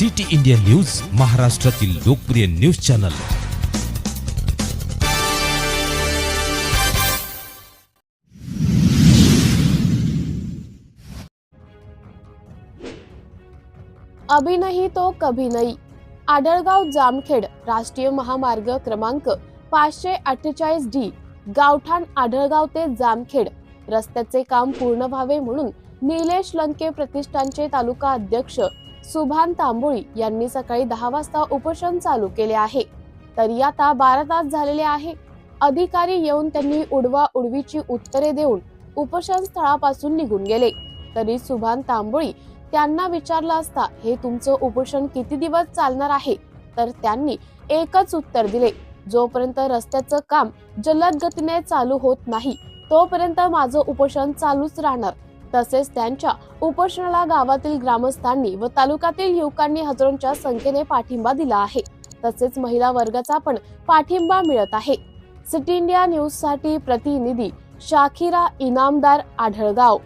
City India news महाराष्ट्रातील लोकप्रिय news channel. अभी तो कभी नाही. आडळगाव जामखेड राष्ट्रीय महामार्ग क्रमांक पाचशे अठ्ठेचाळीस डी गावठाण आढळगाव ते जामखेड. रस्त्याचे काम पूर्ण व्हावे म्हणून निलेश लंके प्रतिष्ठानचे तालुका अध्यक्ष सुभान तांबोळी यांनी सकाळी दहा वाजता उपोषण चालू केले आहे. तरी आता बारा तास झालेले आहे. अधिकारी येऊन त्यांनी उडवा उडवीची उत्तरे देऊन उपोषण स्थळापासून निघून गेले. तरी सुभान तांबोळी त्यांना विचारलं असता हे तुमचं उपोषण किती दिवस चालणार आहे? तर त्यांनी एकच उत्तर दिले जोपर्यंत रस्त्याचं काम जलद गतीने चालू होत नाही तोपर्यंत माझं उपोषण चालूच राहणार. तसेच त्यांच्या उपोषणाला गावातील ग्रामस्थांनी व तालुक्यातील युवकांनी हजारोंच्या संख्येने पाठिंबा दिला आहे. तसेच महिला वर्गाचा पण पाठिंबा मिळत आहे. सिटी इंडिया न्यूजसाठी प्रतिनिधी शाखिरा इनामदार आढळगाव.